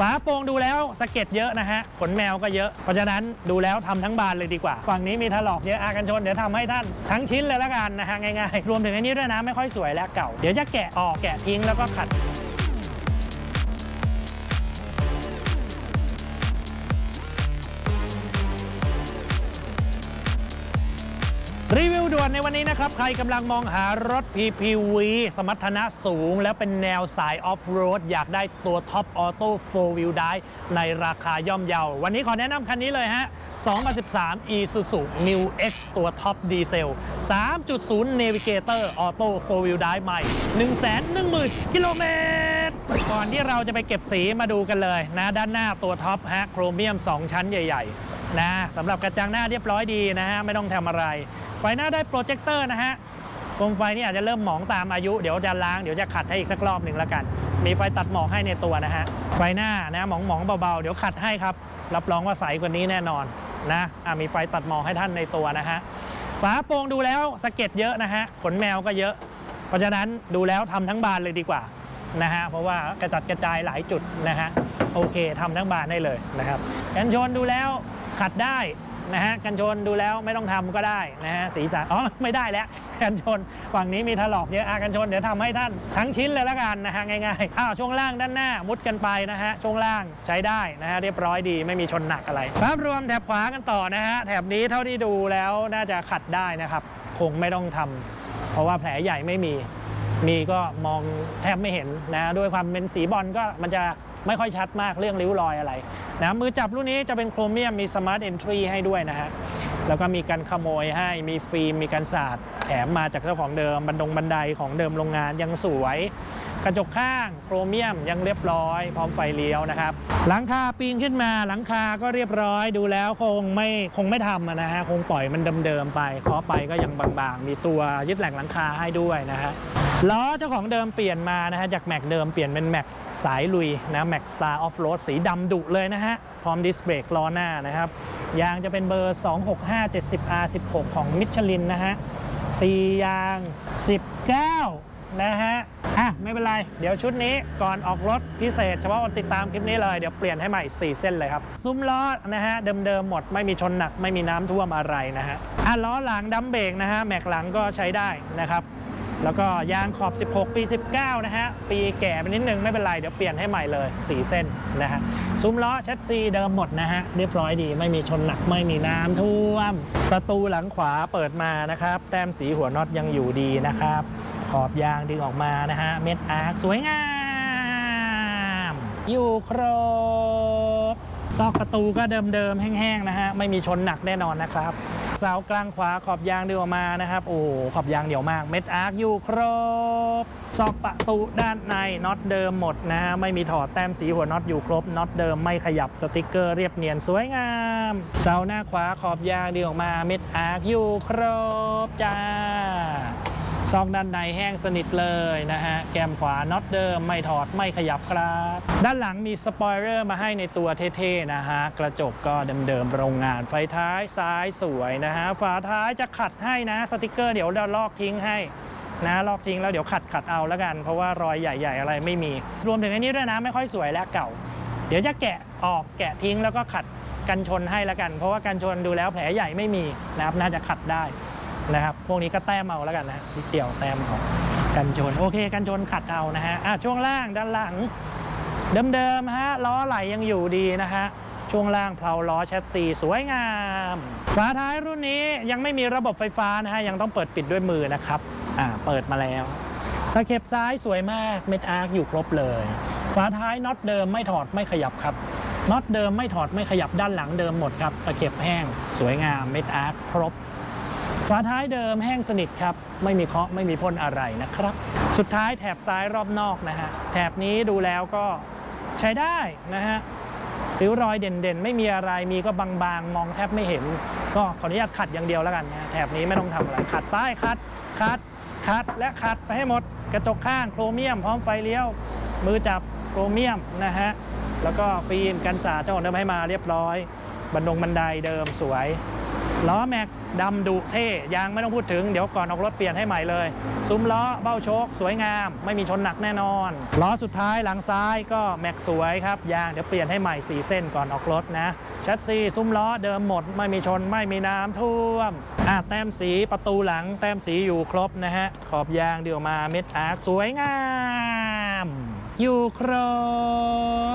ฝาโปร่งดูแล้วสะเก็ดเยอะนะฮะขนแมวก็เยอะ เพราะฉะนั้นดูแล้วทำทั้งบานเลยดีกว่า ฝั่งนี้มีถลอกเยอะอากันชน เดี๋ยวทำให้ท่านทั้งชิ้นเลยละกันนะฮะง่ายๆ รวมถึงอันนี้ด้วยนะไม่ค่อยสวยและเก่า เดี๋ยวจะแกะออกแกะทิ้งแล้วก็ขัด รีวิวด่วนในวันนี้นะครับ ใครกำลังมองหารถ PPV สมรรถนะสูง และเป็นแนวสายออฟโรดอยากได้ตัวท็อปออโต้4 Wheel Drive ในราคาย่อมเยา วันนี้ขอแนะนำคันนี้เลยฮะ 2013 Isuzu New X ตัวท็อปดีเซล 3.0 Navigator Auto 4 Wheel Drive ใหม่ 110,000 กิโลเมตร ก่อนที่เราจะไปเก็บสีมาดูกันเลยนะ ด้านหน้าตัวท็อปฮะโครเมียม 2 ชั้นใหญ่ ๆ นะสำหรับกระจังหน้าเรียบร้อยดีนะฮะ ไม่ต้องทำอะไร ไฟหน้าได้โปรเจคเตอร์นะฮะโคมไฟนี่อาจจะเริ่มหมองตามอายุ เดี๋ยวจะล้างเดี๋ยวจะขัดให้อีกสักรอบหนึ่งแล้วกัน มีไฟตัดหมอกให้ในตัวนะฮะ ไฟหน้านะหมองหมองๆเบาๆ เดี๋ยวขัดให้ครับ รับรองว่าใสกว่านี้แน่นอนนะอะมีไฟตัดหมอกให้ท่านในตัวนะฮะ ฝาโปร่งดูแล้วสะเก็ดเยอะนะฮะ ขนแมวก็เยอะ เพราะฉะนั้นดูแล้วทำทั้งบานเลยดีกว่านะฮะ เพราะว่ากระจัดกระจายหลายจุดนะฮะ โอเคทำทั้งบานได้เลยนะครับ กันชนดูแล้วขัดได้ นะฮะกันชนดูแล้วไม่ต้องทำก็ได้นะฮะสีสันอ๋อไม่ได้แล้วกันชนฝั่งนี้มีถลอกเยอะอากันชนเดี๋ยวทำให้ท่านทั้งชิ้นเลยละกันนะฮะง่ายๆอ้าวช่วงล่างด้านหน้ามุดกันไปนะฮะช่วงล่างใช้ได้นะฮะเรียบร้อยดีไม่มีชนหนักอะไรภาพรวมแถบขวากันต่อนะฮะแถบนี้เท่าที่ดูแล้วน่าจะขัดได้นะครับ คงไม่ต้องทำเพราะว่าแผลใหญ่ไม่มีมีก็มองแทบไม่เห็นนะด้วยความเป็นสีบอลก็มันจะ ไม่ค่อยชัดมากเรื่องริ้วรอยอะไรนะมือจับรุ่นนี้จะเป็นโครเมียมมีสมาร์ทเอนทรีให้ด้วยนะฮะแล้วก็มีการขโมยให้มีฟิล์มมีการสาดแถมมาจากเจ้าของเดิมบันดงบันไดของเดิมโรงงานยังสวย กระจกข้างโครเมียมยังเรียบร้อย พร้อมไฟเลี้ยวนะครับ หลังคาปีนขึ้นมาหลังคาก็เรียบร้อยดูแล้วคงไม่คงไม่ทำนะฮะคงปล่อยมันเดิมๆไปเคาะไปก็ยังบางๆ มีตัวยึดแหล่งหลังคาให้ด้วยนะฮะล้อเจ้าของเดิมเปลี่ยนมานะฮะจากแม็กเดิมเปลี่ยนเป็นแม็ก สายลุยนะแม็กซ่าออฟโรดสีดำดุเลยนะฮะ พร้อมดิสเบรกล้อหน้านะครับ ยางจะเป็นเบอร์ 26570R16 ของมิชลินนะฮะปียาง 19 นะฮะ อะ ไม่เป็นไร เดี๋ยวชุดนี้ก่อนออกรถพิเศษ เฉพาะคนติดตามคลิปนี้เลย เดี๋ยวเปลี่ยนให้ใหม่ 4 เส้นเลยครับ ซุ้มล้อนะฮะ เดิมๆหมดไม่มีชนหนักไม่มีน้ำท่วมอะไรนะฮะ อะล้อหลังดัมเบรกนะฮะแม็กหลังก็ใช้ได้นะครับ แล้วก็ยางขอบ 16 ปี 19 นะฮะ ปีแก่ไปนิดนึงไม่เป็นไร เดี๋ยวเปลี่ยนให้ใหม่เลย4เส้นนะฮะ ซุ้มล้อแชสซีเดิมหมดนะฮะ เรียบร้อยดี ไม่มีชนหนัก ไม่มีน้ำท่วม ประตูหลังขวาเปิดมานะครับ แต้มสีหัวน็อตยังอยู่ดีนะครับ ขอบยางดึงออกมานะฮะ เม็ดอาร์คสวยงาม อยู่ครบ ซอกประตูก็เดิมๆแห้งๆนะฮะ ไม่มีชนหนักแน่นอนนะครับ เสากลางขวาขอบยางเดี่ยวมานะครับ โอ้ขอบยางเหนียวมาก เม็ดอาร์คอยู่ครบซอกประตูด้านในน็อตเดิมหมดนะฮะไม่มีถอดแต้มสีหัวน็อตอยู่ครบน็อตเดิมไม่ขยับสติกเกอร์เรียบเนียนสวยงามเสาหน้าขวาขอบยางเดี่ยวมา เม็ดอาร์คอยู่ครบจ้า ซอกด้านในแห้งสนิทเลยนะฮะ แกมขวาน็อตเดิมไม่ถอดไม่ขยับครับ ด้านหลังมีสปอยเลอร์มาให้ในตัวเท่ๆนะฮะ กระจกก็เดิมๆโรงงานไฟท้ายซ้ายสวยนะฮะ ฝาท้ายจะขัดให้นะ สติกเกอร์เดี๋ยวเราลอกทิ้งให้นะลอกทิ้งแล้วเดี๋ยวขัดขัดเอาแล้วกัน เพราะว่ารอยใหญ่ ๆ อะไรไม่มี รวมถึงอันนี้ด้วยนะไม่ค่อยสวยและเก่า เดี๋ยวจะแกะออกแกะทิ้งแล้วก็ขัดกันชนให้แล้วกัน เพราะว่ากันชนดูแล้วแผลใหญ่ไม่มีนะครับน่าจะขัดได้ นะครับ พวกนี้ก็แต้มเอาแล้วกันนะนิดเดียวแต้มเอากันชน โอเค กันชนขัดเอานะฮะอะช่วงล่างด้านหลัง เดิมๆฮะล้อไหลยังอยู่ดีนะฮะช่วงล่างเพลาล้อแชสซีสวยงาม ฝาท้ายรุ่นนี้ยังไม่มีระบบไฟฟ้านะฮะยังต้องเปิดปิดด้วยมือนะครับอ่าเปิดมาแล้วตะเข็บซ้ายสวยมากเม็ดอาร์คอยู่ครบเลย ฝาท้ายน็อตเดิมไม่ถอดไม่ขยับครับน็อตเดิมไม่ถอดไม่ขยับด้านหลังเดิมหมดครับตะเข็บแห้ง สวยงามเม็ดอาร์คครบ ฝาท้ายเดิมแห้งสนิทครับ ไม่มีเคาะไม่มีพ่นอะไรนะครับ สุดท้ายแถบซ้ายรอบนอกนะฮะ แถบนี้ดูแล้วก็ใช้ได้นะฮะริ้วรอยเด่นๆ ไม่มีอะไรมีก็บางๆ มองแทบไม่เห็น ก็ขออนุญาตขัดอย่างเดียวแล้วกันนะแถบนี้ไม่ต้องทำอะไรขัดป้ายขัดขัดขัดและขัดไปให้หมดกระจกข้างโครเมียม พร้อมไฟเลี้ยว มือจับโครเมียมนะฮะแล้วก็ฟิล์มกันสาดเจ้าของเดิมให้มาเรียบร้อย บันดงบันไดเดิมสวย ล้อแม็กดำดุเท่ยางไม่ต้องพูดถึงเดี๋ยวก่อนออกรถเปลี่ยนให้ใหม่เลย ซุ้มล้อเบ้าโชค สวยงาม ไม่มีชนหนักแน่นอนล้อสุดท้ายหลังซ้ายก็แม็กสวยครับยางเดี๋ยวเปลี่ยนให้ใหม่สีเส้นก่อนออกรถนะชัดซีซุ้มล้อเดิมหมด ไม่มีชนไม่มีน้ำท่วมอะแต้มสีประตูหลัง แต้มสีอยู่ครบนะฮะขอบยางเดี๋ยวมาเม็ดอาร์สวยงาม อยู่คร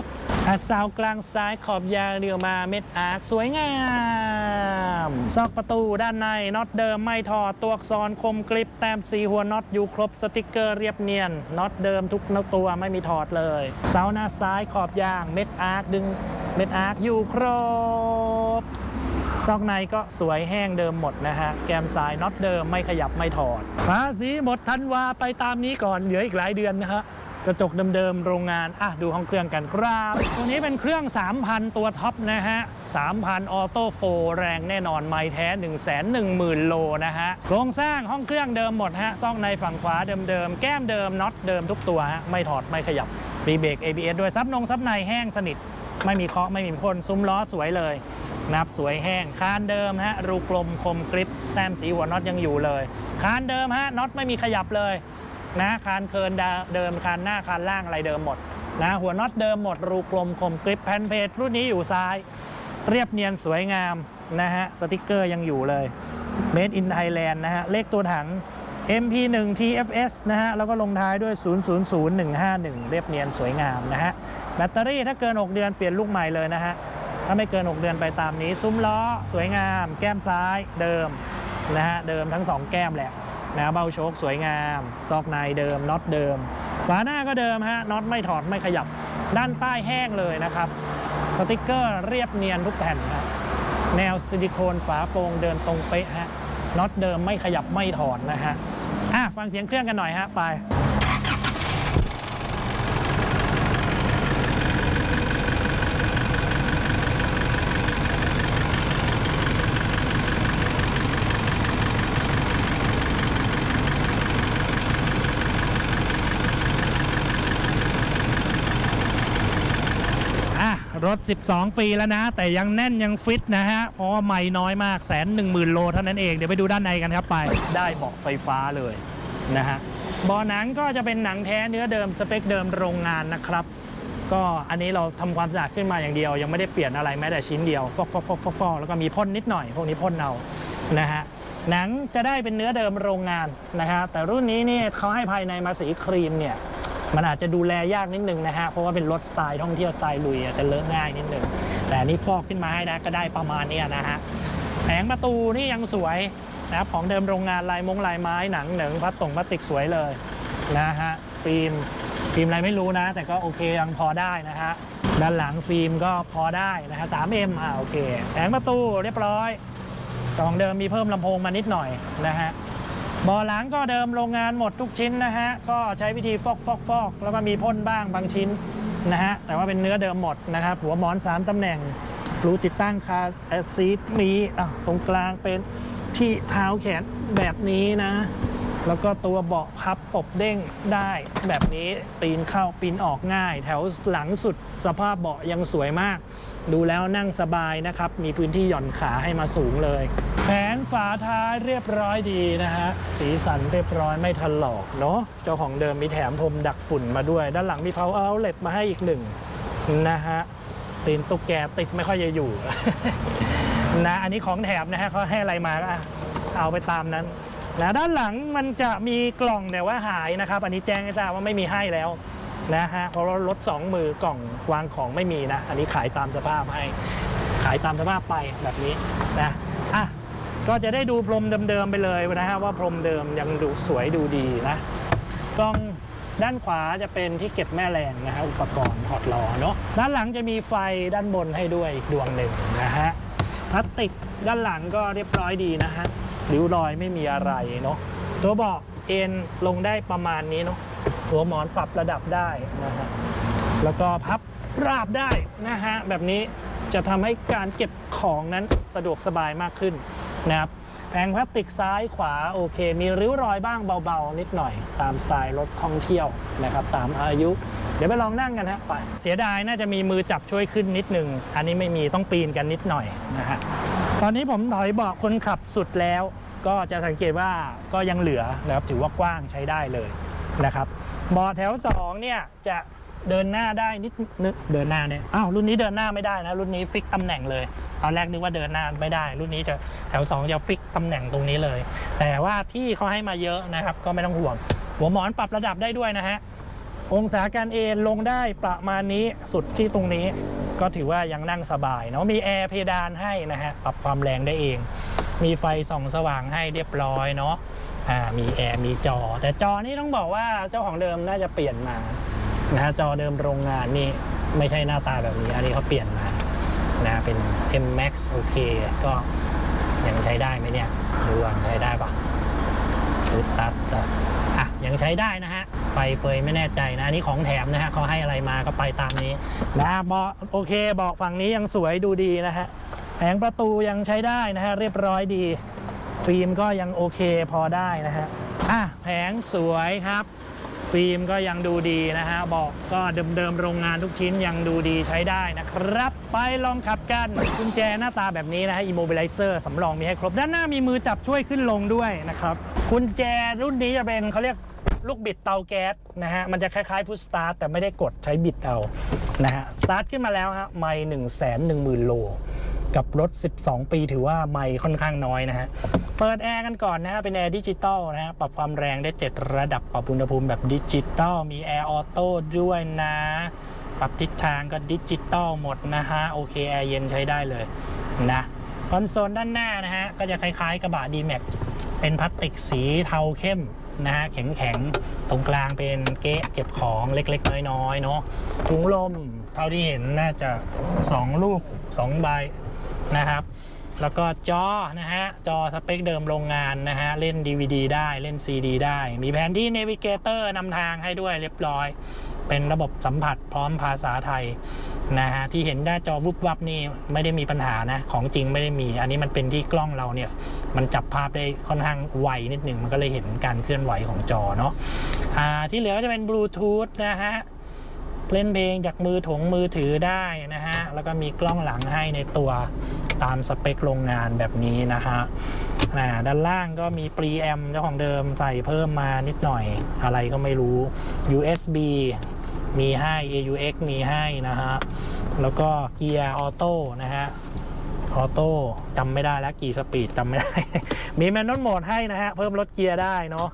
บ อาเสาวกลางซ้ายขอบยางเดียวมาเม็ดอาร์คสวยงาม ซอกประตูด้านในน็อตเดิมไม่ถอดตัวอักษรคมกริบแต้มสีหัวน็อตอยู่ครบสติกเกอร์เรียบเนียนน็อตเดิมทุกนตัวไม่มีถอดเลย เสาหน้าซ้ายขอบยางเม็ดอาร์คดึงเม็ดอาร์คอยู่ครบ ซอกในก็สวยแห้งเดิมหมดนะฮะ แกมซ้ายน็อตเดิมไม่ขยับไม่ถอดภาษีหมดทันวาไปตามนี้ก่อนเหลืออีกหลายเดือนนะฮะ กระจกเดิมๆโรงงานอะดูห้องเครื่องกันครับ ตัวนี้เป็นเครื่อง 3,000 ตัวท็อปนะฮะ 3,000 ออโต้โฟแรงแน่นอนไม่แท้ 110,000 โลนะฮะ โครงสร้างห้องเครื่องเดิมหมดฮะซอกในฝั่งขวาเดิมๆ แก้มเดิมน็อตเดิมทุกตัวฮะ ไม่ถอดไม่ขยับรีเบรก ABS ด้วยซับนงซับในแห้งสนิท ไม่มีเคาะไม่มีพ่นซุ้มล้อสวยเลยนับสวยแห้งคานเดิมฮะรูกลมคมกริปแต้มสีหัวน็อตยังอยู่เลย คานเดิมฮะน็อตไม่มีขยับเลย นะคานเคินเดิมคานหน้าคานล่างอะไรเดิมหมดนะหัวน็อตเดิมหมดรูกลมคมกริปแผ่นเพจรุ่นนี้อยู่ซ้าย เรียบเนียนสวยงามนะฮะสติกเกอร์ยังอยู่เลย Made in Thailand นะฮะเลขตัวถัง MP1 TFS นะฮะแล้วก็ลงท้ายด้วย 000151 เรียบเนียนสวยงามนะฮะแบตเตอรี่ถ้าเกิน 6 เดือนเปลี่ยนลูกใหม่เลยนะฮะถ้าไม่เกิน 6 เดือนไปตามนี้ ซุ้มล้อ สวยงาม แก้มซ้ายเดิมนะฮะเดิมทั้ง 2 แก้มแหละ นะเบ้าโชคสวยงาม ซอกในเดิมน็อตเดิม ฝาหน้าก็เดิมฮะน็อตไม่ถอดไม่ขยับ ด้านใต้แห้งเลยนะครับ สติกเกอร์เรียบเนียนทุกแผ่นครับแนวซิลิโคนฝาโปร่งเดินตรงเป๊ะฮะน็อตเดิมไม่ขยับไม่ถอดนะฮะอะฟังเสียงเครื่องกันหน่อยฮะไป อะ รถ 12 ปีแล้วนะ แต่ยังแน่นยังฟิตนะฮะ เพราะว่าไม่น้อยมากแสนหนึ่งหมื่นโลเท่านั้นเอง เดี๋ยวไปดูด้านในกันครับไปได้เบาะไฟฟ้าเลยนะฮะเบาะหนังก็จะเป็นหนังแท้เนื้อเดิมสเปคเดิมโรงงานนะครับ ก็อันนี้เราทำความสะอาดขึ้นมาอย่างเดียว ยังไม่ได้เปลี่ยนอะไรแม้แต่ชิ้นเดียวฟอกฟอกฟอกฟอกฟอกแล้วก็มีพ่นนิดหน่อย พวกนี้พ่นเอานะฮะหนังจะได้เป็นเนื้อเดิมโรงงานนะฮะแต่รุ่นนี้นี่เขาให้ภายในมาสีครีมเนี่ย มันอาจจะดูแลยากนิดนึงนะฮะ เพราะว่าเป็นรถสไตล์ท่องเที่ยวสไตล์ลุยอาจจะเลอะง่ายนิดนึง แต่นี่ฟอกขึ้นมาให้นะก็ได้ประมาณนี้นะฮะแผงประตูนี่ยังสวยนะครับของเดิมโรงงานลายมงลายไม้หนังหนึ่งพลาสตงพลาสติกสวยเลยนะฮะฟิล์มฟิล์มอะไรไม่รู้นะ แต่ก็โอเคยังพอได้นะฮะด้านหลังฟิล์มก็พอได้นะฮะ 3M อ่าโอเคแผงประตูเรียบร้อยกล่องเดิมมีเพิ่มลำโพงมานิดหน่อยนะฮะ บาะหลังก็เดิมโรงงานหมดทุกชิ้นนะฮะ ก็ใช้วิธีฟอกฟอกฟอกแล้วก็มีพ่นบ้างบางชิ้นนะฮะ แต่ว่าเป็นเนื้อเดิมหมดนะครับ หัวหมอน 3 ตำแหน่ง รูติดตั้งคาแอสซีดมีตรงกลางเป็นที่เท้าแขนแบบนี้นะ แล้วก็ตัวเบาะพับปบเด้งได้แบบนี้ปีนเข้าปีนออกง่าย แถวหลังสุดสภาพเบาะยังสวยมาก ดูแล้วนั่งสบายนะครับ มีพื้นที่หย่อนขาให้มาสูงเลย แผงฝาท้ายเรียบร้อยดีนะฮะ สีสันเรียบร้อยไม่ทันหลอกเนาะ เจ้าของเดิมมีแถมพรมดักฝุ่นมาด้วย ด้านหลังมีเพาเอาเล็ตมาให้อีกหนึ่งนะฮะตีนตุ๊กแกติดไม่ค่อยจะอยู่ นะอันนี้ของแถมนะฮะเขาให้อะไรมาก็อะเอาไปตามนั้นนะด้านหลังมันจะมีกล่องแต่ว่าหายนะครับ อันนี้แจ้งให้ทราบว่าไม่มีให้แล้วนะฮะเพราะรถสองมือกล่องวางของไม่มีนะ อันนี้ขายตามสภาพให้ ขายตามสภาพไปแบบนี้นะอะ ก็จะได้ดูพรมเดิมๆไปเลยนะฮะว่าพรมเดิมยังดูสวยดูดีนะกล้องด้านขวาจะเป็นที่เก็บแม่แรงนะฮะอุปกรณ์ถอดล้อเนาะด้านหลังจะมีไฟด้านบนให้ด้วยอีกดวงหนึ่งนะฮะพลาสติกด้านหลังก็เรียบร้อยดีนะฮะริ้วรอยไม่มีอะไรเนาะตัวเบาะเอ็นลงได้ประมาณนี้เนาะหัวหมอนปรับระดับได้นะฮะแล้วก็พับราบได้นะฮะแบบนี้จะทำให้การเก็บของนั้นสะดวกสบายมากขึ้น นะครับแผงพลาสติกซ้ายขวาโอเค มีริ้วรอยบ้างเบาๆ นิดหน่อย ตามสไตล์รถท่องเที่ยวนะครับ ตามอายุ เดี๋ยวไปลองนั่งกันฮะไป เสียดายน่าจะมีมือจับช่วยขึ้นนิดหนึง อันนี้ไม่มีต้องปีนกันนิดหน่อยนะฮะฝอนนี้ผมถอยเบาะคนขับสุดแล้ว ก็จะสังเกตว่าก็ยังเหลือนะครับถือว่ากว้างใช้ได้เลยนะครับเบาะแถว2เนี่ยจะ เดินหน้าได้นิดนึงเดินหน้าเนี่ยอ้าวรุ่นนี้เดินหน้าไม่ได้นะรุ่นนี้ฟิกตำแหน่งเลย ตอนแรกนึกว่าเดินหน้าไม่ได้ รุ่นนี้จะแถว 2 จะฟิกตำแหน่งตรงนี้เลย แต่ว่าที่เขาให้มาเยอะนะครับ ก็ไม่ต้องห่วง หัวหมอนปรับระดับได้ด้วยนะฮะองศาการเอนลงได้ประมาณนี้สุดที่ตรงนี้ ก็ถือว่ายังนั่งสบายเนาะมีแอร์เพดานให้นะฮะปรับความแรงได้เอง มีไฟส่องสว่างให้เรียบร้อยเนาะอ่ามีแอร์มีจอ แต่จอนี่ต้องบอกว่าเจ้าของเดิมน่าจะเปลี่ยนมา นะฮะจอเดิมโรงงานนี่ไม่ใช่หน้าตาแบบนี้ อันนี้เขาเปลี่ยนมานะเป็น M Max โอเค ก็ยังใช้ได้ไหมเนี่ยดูก่อนใช้ได้ปะตุ๊ดตัดตัดอะยังใช้ได้นะฮะไฟเฟยไม่แน่ใจนะอันนี้ของแถมนะฮะเขาให้อะไรมาก็ไปตามนี้นะเบาโอเคเบอกฝั่งนี้ยังสวยดูดีนะฮะแผงประตูยังใช้ได้นะฮะเรียบร้อยดี ฟิล์มก็ยังโอเคพอได้นะฮะอะแผงสวยครับ ฟิล์มก็ยังดูดีนะฮะบอกก็เดิมๆโรงงานทุกชิ้นยังดูดีใช้ได้นะครับ ไปลองขับกันกุญแจหน้าตาแบบนี้นะฮะ immobilizer สำรองมีให้ครบ ด้านหน้ามีมือจับช่วยขึ้นลงด้วยนะครับกุญแจรุ่นนี้จะเป็นเขาเรียกลูกบิดเตาแก๊สนะฮะ มันจะคล้ายๆพุชสตาร์ทแต่ไม่ได้กดใช้บิดเอานะฮะ สตาร์ทขึ้นมาแล้วฮะ ไม่หนึ่งแสนหนึ่งหมื่นโล กับรถ 12 ปีถือว่าไม่ค่อนข้างน้อยนะฮะ เปิดแอร์กันก่อนนะฮะ เป็นแอร์ดิจิตอลนะฮะ ปรับความแรงได้ 7 ระดับ ปรับอุณหภูมิแบบดิจิตอล มีแอร์ออโต้ด้วยนะ ปรับทิศทางก็ดิจิตอลหมดนะฮะ โอเคแอร์เย็นใช้ได้เลยนะคอนโซลด้านหน้านะฮะ ก็จะคล้ายๆกระบะ D-Max เป็นพลาสติกสีเทาเข้มนะฮะแข็งๆ ตรงกลางเป็นเก๊ะเก็บของเล็กๆ น้อยๆ เนาะถุงลม เท่าที่เห็นน่าจะ 2 ลูก 2 ใบ นะครับ แล้วก็จอนะฮะ จอสเปคเดิมโรงงานนะฮะ เล่น DVD ได้เล่น CD ได้ มีแผนที่ Navigator นำทางให้ด้วยเรียบร้อย เป็นระบบสัมผัสพร้อมภาษาไทยนะฮะ ที่เห็นหน้าจอวุบวับนี่ไม่ได้มีปัญหานะ ของจริงไม่ได้มี อันนี้มันเป็นที่กล้องเราเนี่ย มันจับภาพได้ค่อนข้างไวนิดหนึ่งมันก็เลยเห็นการเคลื่อนไหวของจอเนาะอ่าที่เหลือก็จะเป็นบลูทูธนะฮะ เล่นเพลงจากมือถงมือถือได้นะฮะ แล้วก็มีกล้องหลังให้ในตัวตามสเปคโรงงานแบบนี้นะฮะอ่าด้านล่างก็มีปรีแอมเจ้าของเดิมใส่เพิ่มมานิดหน่อยอะไรก็ไม่รู้ USB มีให้ AUX มีให้นะฮะ แล้วก็เกียร์ออโต้นะฮะออโต้จำไม่ได้แล้วกี่สปีดจำไม่ได้ มีแมนนวลโหมดให้นะฮะ เพิ่มลดเกียร์ได้เนาะ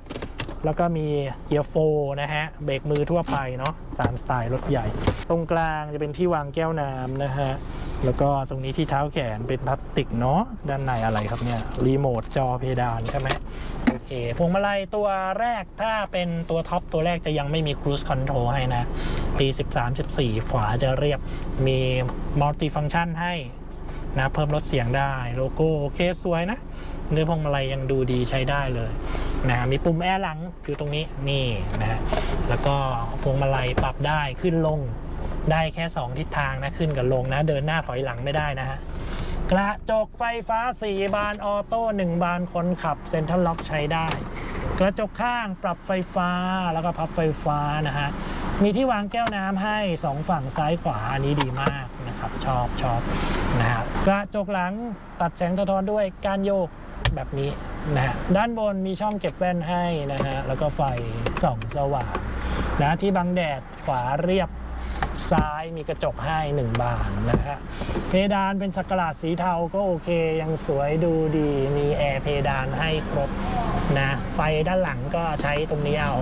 แล้วก็มีเกียร์โฟร์นะฮะ เบรกมือทั่วไปเนาะ ตามสไตล์รถใหญ่ ตรงกลางจะเป็นที่วางแก้วน้ำนะฮะ แล้วก็ตรงนี้ที่เท้าแขนเป็นพลาสติกเนาะ ด้านในอะไรครับเนี่ย รีโมทจอเพดานใช่ไหมโอเค พวงมาลัยตัวแรกถ้าเป็นตัวท็อปตัวแรกจะยังไม่มีครู e คอนโทรลให้นะปี 13-14 ขวาจะเรียบ มีมัลติฟัง c t ชันให้นะ เพิ่มลดเสียงได้ โลโก้โอเคสวยนะ เนื้อพวงมาลัยยังดูดีใช้ได้เลยนะมีปุ่มแอร์หลังอยู่ตรงนี้นี่นะฮะแล้วก็พวงมาลัยปรับได้ขึ้นลงได้แค่ 2 ทิศทางนะขึ้นกับลงนะ เดินหน้าถอยหลังไม่ได้นะฮะกระจกไฟฟ้า 4 บานออโต้ 1 บานคนขับเซ็นทรัลล็อกใช้ได้ กระจกข้างปรับไฟฟ้าแล้วก็พับไฟฟ้านะฮะมีที่วางแก้วน้ำให้ 2 ฝั่งซ้ายขวาอันนี้ดีมากนะครับชอบชอบนะฮะกระจกหลังตัดแสงสะท้อนด้วยการโยก แบบนี้นะฮะด้านบนมีช่องเก็บแว่นให้นะฮะแล้วก็ไฟส่องสว่างนะที่บังแดดขวาเรียบซ้ายมีกระจกให้หนึ่งบานนะฮะเพดานเป็นสักหลาดสีเทาก็โอเค ยังสวยดูดีมีแอร์เพดานให้ครบนะไฟด้านหลังก็ใช้ตรงนี้เอา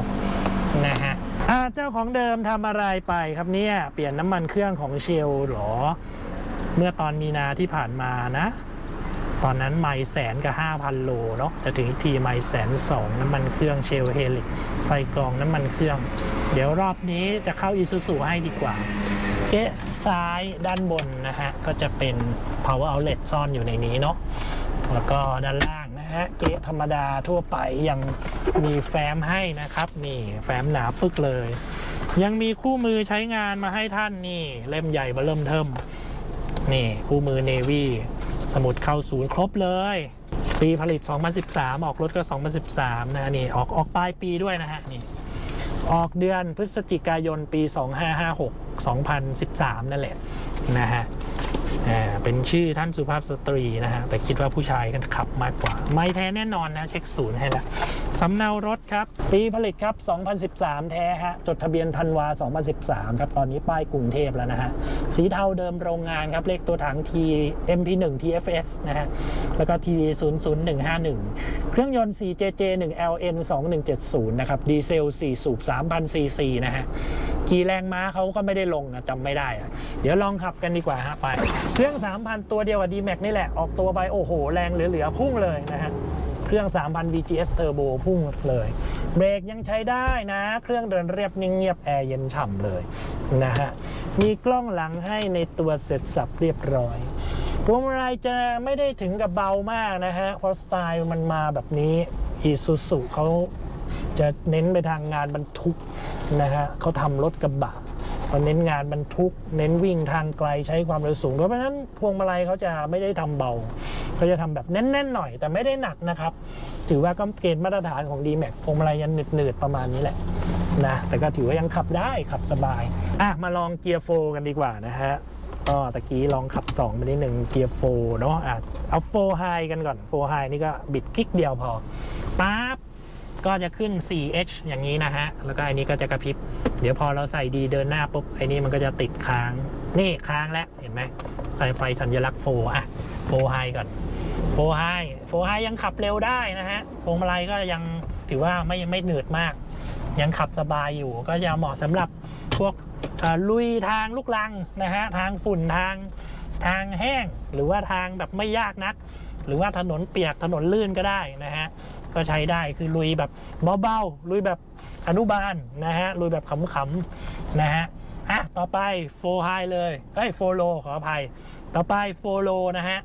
นะฮะอาเจ้าของเดิมทำอะไรไปครับเนี่ย เปลี่ยนน้ำมันเครื่องของเชลหรอ เมื่อตอนมีนาที่ผ่านมานะ ตอนนั้นไม่แสนกับ 5,000 โลเนาะจะถึงอีกทีไม่แสนสองน้ำมันเครื่องเชลเฮลิกใส่กรองน้ำมันเครื่อง เดี๋ยวรอบนี้จะเข้าอีซูซูให้ดีกว่าเก๊ะซ้ายด้านบนนะฮะ ก็จะเป็น power outlet ซ่อนอยู่ในนี้เนาะแล้วก็ด้านล่างนะฮะ เก๊ะธรรมดาทั่วไปยังมีแฟ้มให้นะครับ นี่แฟ้มหนาปึกเลย ยังมีคู่มือใช้งานมาให้ท่านนี่ เล่มใหญ่มาเริ่มเทิมนี่คู่มือ Navy สมุดเข้าศูนย์ครบเลย ปีผลิต 2013 ออกรถก็ 2013 นะนี่ ออกออกปลายปีด้วยนะฮะนี่ออกเดือนพฤศจิกายนปี 2556 2013 นั่นแหละนะฮะเป็นชื่อท่านสุภาพสตรีนะฮะแต่คิดว่าผู้ชายกันขับมากกว่า ไม่แท้แน่นอนนะ เช็คศูนย์ให้แล้วสำเนารถครับ ปีผลิตครับ 2013 แท้ฮะ จดทะเบียนธันวา 2013 ครับ ตอนนี้ป้ายกรุงเทพแล้วนะฮะ สีเทาเดิมโรงงานครับ เลขตัวถัง T MP1 TFS นะฮะ แล้วก็ T 00151 เครื่องยนต์ 4JJ 1 LN 2170 นะครับ ดีเซล 4 สูบ 3,000ซีซีนะฮะ กี่แรงม้าเขาก็ไม่ได้ลงอะจำไม่ได้อะเดี๋ยวลองขับกันดีกว่าฮะไป เครื่อง 3,000 ตัวเดียวกับ D-Max นี่แหละ ออกตัวไปโอ้โห แรงเหลือๆพุ่งเลยนะฮะเครื่อง 3,000 VGS Turbo พุ่งเลย เบรกยังใช้ได้นะ เครื่องเดินเรียบนิ่งเงียบแอร์เย็นฉ่ำเลยนะฮะ มีกล้องหลังให้ในตัวเสร็จสับเรียบร้อยพวงมาลัยจะไม่ได้ถึงกับเบามากนะฮะ เพราะสไตล์มันมาแบบนี้อีซูซุเขา จะเน้นไปทางงานบรรทุกนะฮะเขาทำรถกระบะเขาเน้นงานบรรทุก เน้นวิ่งทางไกลใช้ความเร็วสูง เพราะฉะนั้นพวงมาลัยเขาจะไม่ได้ทำเบาเขาจะทำแบบแน่นๆหน่อย แต่ไม่ได้หนักนะครับ ถือว่าก็เกณฑ์มาตรฐานของ d m a x พวงมาลัยยังหนืดๆประมาณนี้แหละนะแต่ก็ถือว่ายังขับได้ขับสบายอะมาลองเกียร์โฟกันดีกว่านะฮะก็ตะกี้ลองขับ2ไปนิดหนึ่งเกียร์โฟเนาะอะเอาโฟไฮกันก่อนโฟไฮนี่ก็บิดคลิกเดียวพอปั๊บ ก็จะขึ้น 4H อย่างนี้นะฮะ แล้วก็อันนี้ก็จะกระพริบ เดี๋ยวพอเราใส่ดีเดินหน้าปุ๊บไอ้นี่มันก็จะติดค้าง นี่ค้างแล้ว เห็นไหม ใส่ไฟสัญลักษณ์โฟอะโฟไฮก่อนโฟไฮโฟไฮยังขับเร็วได้นะฮะพวงมาลัยก็ยังถือว่าไม่ไม่เหนืดมาก ยังขับสบายอยู่ ก็จะเหมาะสำหรับพวกลุยทางลูกลังนะฮะ ทางฝุ่นทางทางแห้ง หรือว่าทางแบบไม่ยากนัก หรือว่าถนนเปียกถนนลื่นก็ได้นะฮะ ก็ใช้ได้คือลุยแบบเบาๆลุยแบบอนุบาลนะฮะลุยแบบขำๆนะฮะอะต่อไปโฟไฮเลยเอ้ยโฟโลขออภัย ต่อไปโฟโลนะฮะ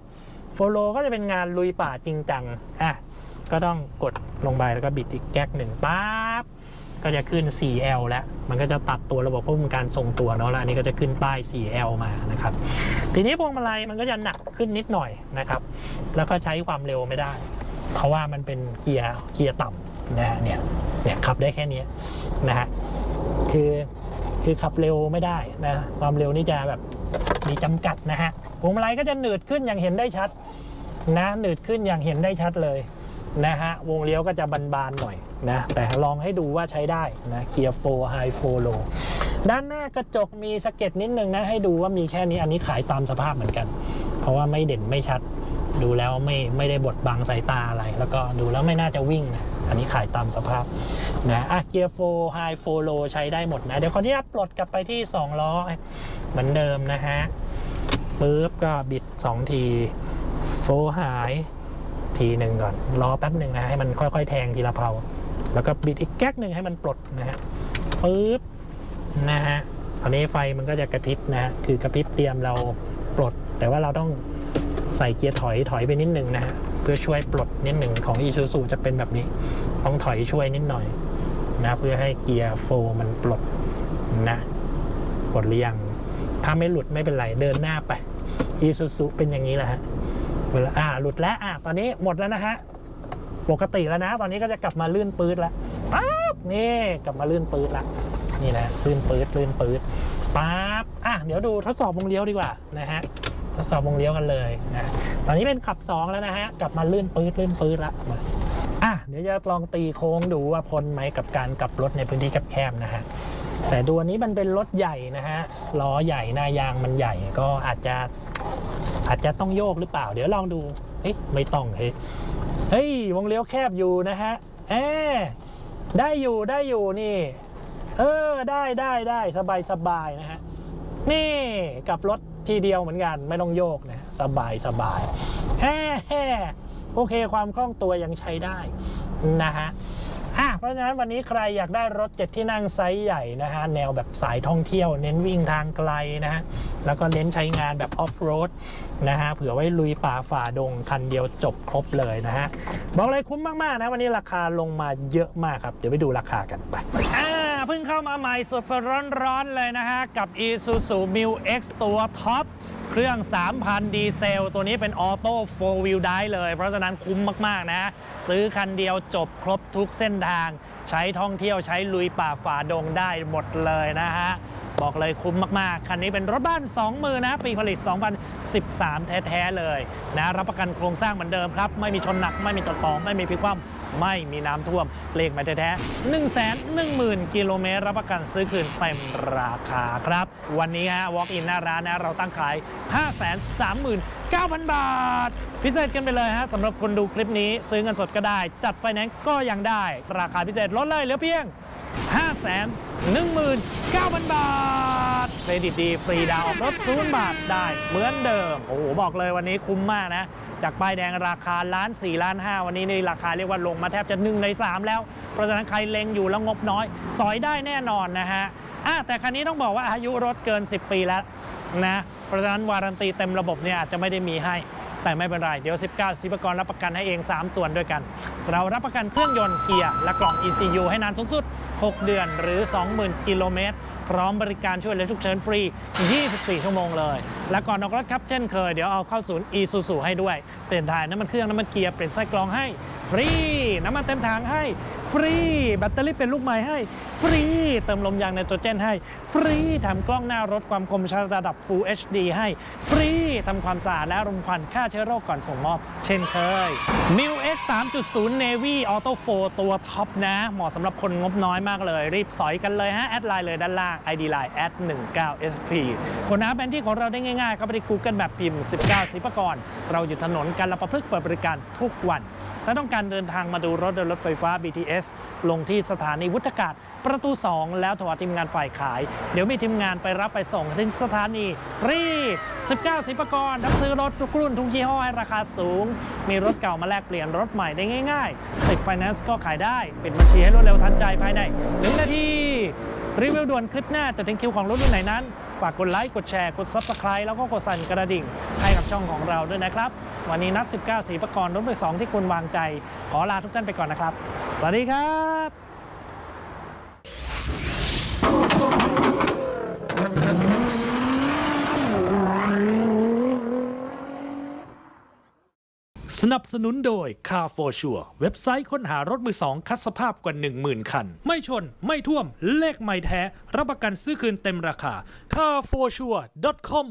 โฟโลก็จะเป็นงานลุยป่าจริงจังอะก็ต้องกดลงไปแล้วก็บิดอีกแก๊กหนึ่งปั๊บก็จะขึ้น 4L แล้ว มันก็จะตัดตัวระบบควบคุมการทรงตัวเนาะแล้วอันนี้ก็จะขึ้นป้าย 4L มานะครับ ทีนี้พวงมาลัยมันก็จะหนักขึ้นนิดหน่อยนะครับ แล้วก็ใช้ความเร็วไม่ได้ เพราะว่ามันเป็นเกียร์เกียร์ต่ำนะฮะเนี่ยเนี่ยขับได้แค่นี้นะฮะคือคือขับเร็วไม่ได้นะความเร็วนี่จะแบบมีจำกัดนะฮะพวงมาลัยก็จะหนืดขึ้นอย่างเห็นได้ชัดนะหนืดขึ้นอย่างเห็นได้ชัดเลยนะฮะวงเลี้ยวก็จะบานๆหน่อยนะแต่ลองให้ดูว่าใช้ได้นะเกียร์โฟไฮโฟโลด้านหน้ากระจกมีสะเก็ดนิดนึงนะให้ดูว่ามีแค่นี้อันนี้ขายตามสภาพเหมือนกัน เพราะว่าไม่เด่นไม่ชัด ดูแล้วไม่ไม่ได้บดบังสายตาอะไร แล้วก็ดูแล้วไม่น่าจะวิ่งนะอันนี้ขายตามสภาพนะอะเกียร์โฟไฮโฟโลใช้ได้หมดนะ เดี๋ยวขออนุญาตปลดกลับไปที่ 2 ล้อ เหมือนเดิมนะฮะปึ๊บก็บิด 2 ทีโฟหายทีหนึ่งก่อนรอแป๊บหนึ่งนะให้มันค่อยๆ แทงทีละเพลาแล้วก็บิดอีกแก๊กหนึ่งให้มันปลดนะฮะปึ๊บนะฮะตอนนี้ไฟมันก็จะกระพริบนะฮะคือกระพริบเตรียมเราปลด แต่ว่าเราต้อง ใส่เกียร์ถอยถอยไปนิดหนึ่งนะฮะเพื่อช่วยปลดนิดหนึ่งของ i s u z u จะเป็นแบบนี้ต้องถอยช่วยนิดหน่อยนะเพื่อให้เกียร์โฟมันปลดนะปลดหรือยังถ้าไม่หลุดไม่เป็นไรเดินหน้าไป i s u z u เป็นอย่างนี้แหละฮะเวลาอ่าหลุดแล้วอะตอนนี้หมดแล้วนะฮะปกติแล้วนะ ตอนนี้ก็จะกลับมาลื่นปืดแล้วปั๊บนี่กลับมาลื่นปืดละนี่นะลื่นปืดลื่นปืดปั๊บอะเดี๋ยวดูทดสอบวงเลี้ยวดีกว่านะฮะ ทดสอบวงเลี้ยวกันเลยนะตอนนี้เป็นขับ 2 แล้วนะฮะ กลับมาลื่นปืดลื่นปืดละมาอะเดี๋ยวจะลองตีโค้งดูว่าพ้นไหมกับการกลับรถในพื้นที่แคบๆนะฮะแต่ตัวนี้มันเป็นรถใหญ่นะฮะล้อใหญ่หน้ายางมันใหญ่ก็อาจจะอาจจะต้องโยกหรือเปล่า เดี๋ยวลองดูเฮ้ยไม่ต้องเฮ้ยเฮ้ยวงเลี้ยวแคบอยู่นะฮะเอได้อยู่ได้อยู่นี่ เออได้ได้ได้สบายสบายนะฮะนี่กลับรถ ทีเดียวเหมือนกันไม่ต้องโยกนะสบายสบายแฮ่แฮ่โอเคความคล่องตัวยังใช้ได้นะฮะอะเพราะฉะนั้นวันนี้ใครอยากได้รถเจ็ดที่นั่งไซส์ใหญ่นะฮะแนวแบบสายท่องเที่ยว เน้นวิ่งทางไกลนะฮะแล้วก็เน้นใช้งานแบบออฟโรดนะฮะเผื่อไว้ลุยป่าฝ่าดงคันเดียวจบครบเลยนะฮะบอกเลยคุ้มมาก ๆ นะ วันนี้ราคาลงมาเยอะมากครับ เดี๋ยวไปดูราคากันไปอ่า เพิ่งเข้ามาใหม่สดๆร้อนๆเลยนะฮะ กับ Isuzu m i X ตัวท็อปเครื่อง 3,000 ดีเซล ตัวนี้เป็นออโต้โฟวิลได้เลย เพราะฉะนั้นคุ้มมาก ๆ นะ ซื้อคันเดียวจบครบทุกเส้นทาง ใช้ท่องเที่ยวใช้ลุยป่าฝ่าดงได้หมดเลยนะฮะ บอกเลยคุ้มมาก ๆ คันนี้เป็นรถบ้าน 2 มือนะ ปีผลิต 2013 แท้ ๆ เลยนะ รับประกันโครงสร้างเหมือนเดิมครับ ไม่มีชนหนัก ไม่มีตดต่อไม่มีพลิกคว่ำ ไม่มีน้ำท่วม เลขหมาแท้ๆ1 1 0 0 0 0 กิโลเมตร รับประกันซื้อคืนเต็มราคาครับ วันนี้ฮะ walk in หน้าร้านนะเราตั้งขาย 539,000 บาท พิเศษกันไปเลยฮะสำหรับคนดูคลิปนี้ซื้อเงินสดก็ได้ จัดไฟแนนซ์ก็ยังได้ ราคาพิเศษลดเลยเหลือเพียง 5 1 9 0 0 0 บาทเครดิตดี ฟรีดาวน์ออกรถศูนย์บาทได้เหมือนเดิม โอ้โห บอกเลยวันนี้คุ้มมากนะ จากป้ายแดงราคาล้าน4ล้าน5วันนี้นี่ราคาเรียกว่าลงมาแทบจะ1ใน3 แล้ว เพราะฉะนั้นใครเล็งอยู่แล้วงบน้อย สอยได้แน่นอนนะฮะอะแต่คันนี้ต้องบอกว่าอายุรถเกิน 10 ปีแล้วนะเพราะฉะนั้นวารันตีเต็มระบบเนี่ยอาจจะไม่ได้มีให้แต่ไม่เป็นไร เดี๋ยว 19สิบกรรับประกันให้เอง 3 ส่วนด้วยกัน เรารับประกันเครื่องยนต์เกียร์และกล่อง ECU ให้นานสูงสุด 6 เดือนหรือ 20,000 กิโลเมตร พร้อมบริการช่วยเหลือฉุกเฉินฟรี 24 ชั่วโมงเลย และก่อนออกรถครับเช่นเคย เดี๋ยวเอาเข้าศูนย์ Isuzu ให้ด้วยเปลี่ยนถ่ายน้ำมันเครื่องน้ำมันเกียร์เปลี่ยนไส้กรองให้ ฟรี น้ำมันเต็มถังให้ ฟรี แบตเตอรี่เป็นลูกใหม่ให้ ฟรี เติมลมยางไนโตรเจนให้ ฟรีทำกล้องหน้ารถความคมชัดระดับ Full HD ให้ ฟรีทำความสะอาดและรมควันฆ่าเชื้อโรคก่อนส่งมอบ เช่นเคย New X 3.0 Navy Auto 4 ตัวท็อปนะ เหมาะสำหรับคนงบน้อยมากเลย รีบสอยกันเลยฮะ แอดไลน์เลยด้านล่าง ID Line แอด19 SP คนหาแผนที่ของเราได้ง่ายๆเข้าไปที่ Google แบบพิมพ์ 19สิบกร เราอยู่ถนนกันละประพฤกษ์เปิดบริการทุกวัน ถ้าต้องการเดินทางมาดูรถโดยรถไฟฟ้า BTS ลงที่สถานีวุฒากาศประตู 2 แล้วโทรหาทีมงานฝ่ายขาย เดี๋ยวมีทีมงานไปรับไปส่งที่สถานีฟรี 19 สิบกรทั้งซื้อรถทุกรุ่นทุกยี่ห้อให้ราคาสูง มีรถเก่ามาแลกเปลี่ยนรถใหม่ได้ง่ายๆติดไฟแนนซ์ก็ขายได้ปิดบัญชีให้รวดเร็วทันใจภายใน 1 นาทีรีวิวด่วนคลิปหน้าจะถึงคิวของรถรุ่นไหนนั้น ฝากกดไลค์ กดแชร์ กด Subscribe แล้วก็กดสั่นกระดิ่งให้กับช่องของเราด้วยนะครับ วันนี้นัด19 สีประกรณ์รถมือสองที่คุณวางใจ ขอลาทุกท่านไปก่อนนะครับ สวัสดีครับสนับสนุนโดย Car for Sure เว็บไซต์ค้นหารถมือสองคัดสภาพกว่า 10,000 คัน ไม่ชน ไม่ท่วม เลขไม่แท้ รับประกันซื้อคืนเต็มราคา carforsure.com